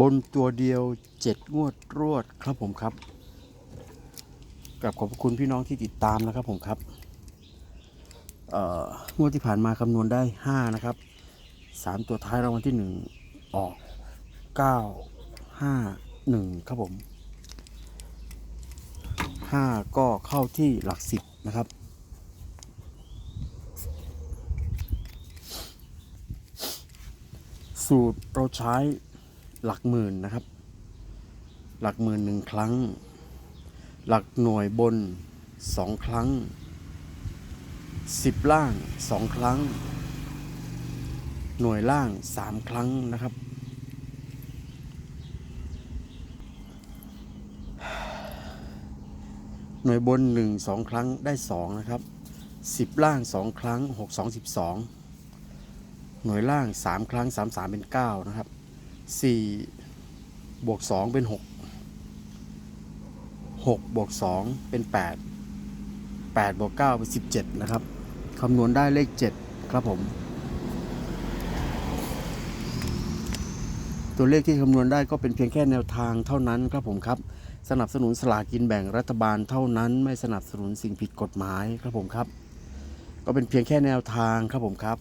บนตัวเดียวเจ็ดงวดรวดครับผมครับกับขอบคุณพี่น้องที่ติดตามนะครับผมครับงวดที่ผ่านมาคำนวณได้ห้านะครับสามตัวท้ายรางวัลที่หนึ่งออกเก้าห้าหนึ่งครับผมห้าก็เข้าที่หลักสิบนะครับสูตรเราใช้ หลักหมื่นนะครับ หลักหมื่นหนึ่งครั้ง หลักหน่วยบนสองครั้งสิบล่างสองครั้ง หน่วยล่างสามครั้งนะครับ หน่วยบนหนึ่งสองครั้งได้สองนะครับสิบล่างสองครั้งหกสองสิบสองหน่วยล่าง3ครั้ง3 3เป็น9นะครับ 4บวก2เป็น 6 6บวก2เป็น 8 8บวก9เป็น 17 นะครับคำนวณได้เลข 7 ครับผม ตัวเลขที่คำนวณได้ก็เป็นเพียงแค่แนวทางเท่านั้นครับผมครับ สนับสนุนสลากกินแบ่งรัฐบาลเท่านั้น ไม่สนับสนุนสิ่งผิดกฎหมายครับผมครับ ก็เป็นเพียงแค่แนวทางครับผมครับ